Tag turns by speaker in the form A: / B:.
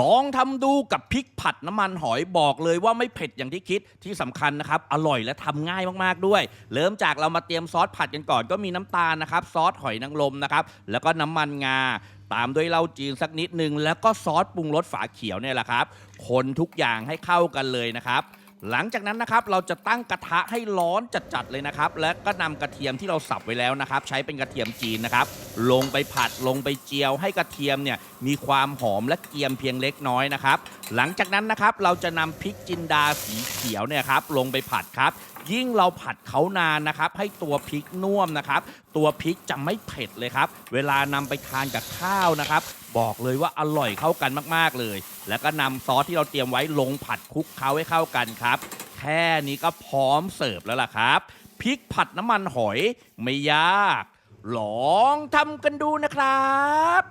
A: ลองทำดูกับพริกผัดน้ำมันหอยบอกเลยว่าไม่เผ็ดอย่างที่คิดที่สำคัญนะครับ อร่อยและทำง่ายมากๆด้วย เริ่มจากเรามาเตรียมซอสผัดกันก่อนก็มีน้ำตาลนะครับซอสหอยนางรมนะครับแล้วก็น้ำมันงา ตามด้วยเหล้าจีนสักนิดนึงแล้วก็ซอสปรุงรสฝาเขียวเนี่ยแหละครับ คนทุกอย่างให้เข้ากันเลยนะครับ หลังจากนั้นนะครับเราจะตั้งกระทะให้ร้อนจัดๆเลยนะครับ และก็นำกระเทียมที่เราสับไว้แล้วนะครับ ใช้เป็นกระเทียมจีนนะครับ ลงไปผัดลงไปเจียวให้กระเทียมเนี่ยมีความหอมและเกรียมเพียงเล็กน้อยนะครับ หลังจากนั้นนะครับเราจะนำพริกจินดาสีเขียวเนี่ยครับลงไปผัดครับ ยิ่งเราผัดเขานานนะครับ ให้ตัวพริกนุ่มนะครับ ตัวพริกจะไม่เผ็ดเลยครับ เวลานำไปทานกับข้าวนะครับ บอกเลยว่าอร่อยเข้ากันมากๆเลย แล้วก็นำซอสที่เราเตรียมไว้ลงผัดคลุกเคล้าให้เข้ากันครับ แค่นี้ก็พร้อมเสิร์ฟแล้วล่ะครับพริกผัดน้ำมันหอยไม่ยาก ลองทำกันดูนะครับ